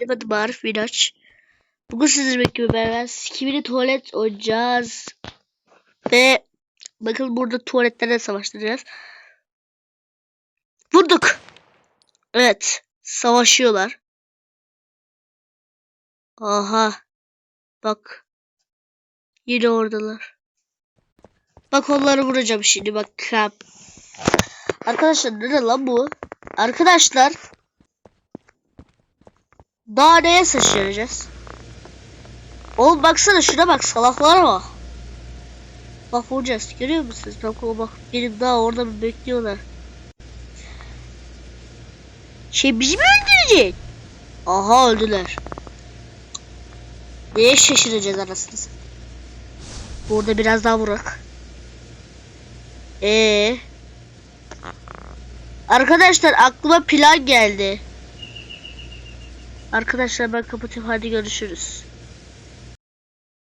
Benim adım Arif. Bugün sizlerle birlikte beraber Skibidi tuvalet oynayacağız. Ve bakın burada tuvaletlerle savaştıracağız. Vurduk. Evet. Savaşıyorlar. Aha. Bak. Yine oradalar. Bak onları vuracağım şimdi bak. Arkadaşlar ne lan bu? Arkadaşlar daha neye şaşıracağız? Oğlum baksana şuna bak salaklara bak. Bak vuracağız görüyor musunuz? Bak o bak benim daha orada bir bekliyorlar. Şey bizi mi öldürecek? Aha öldüler. Neye şaşıracağız anasını? Burada biraz daha vurak. Ee. Arkadaşlar aklıma plan geldi. Arkadaşlar ben kapatıyorum hadi görüşürüz.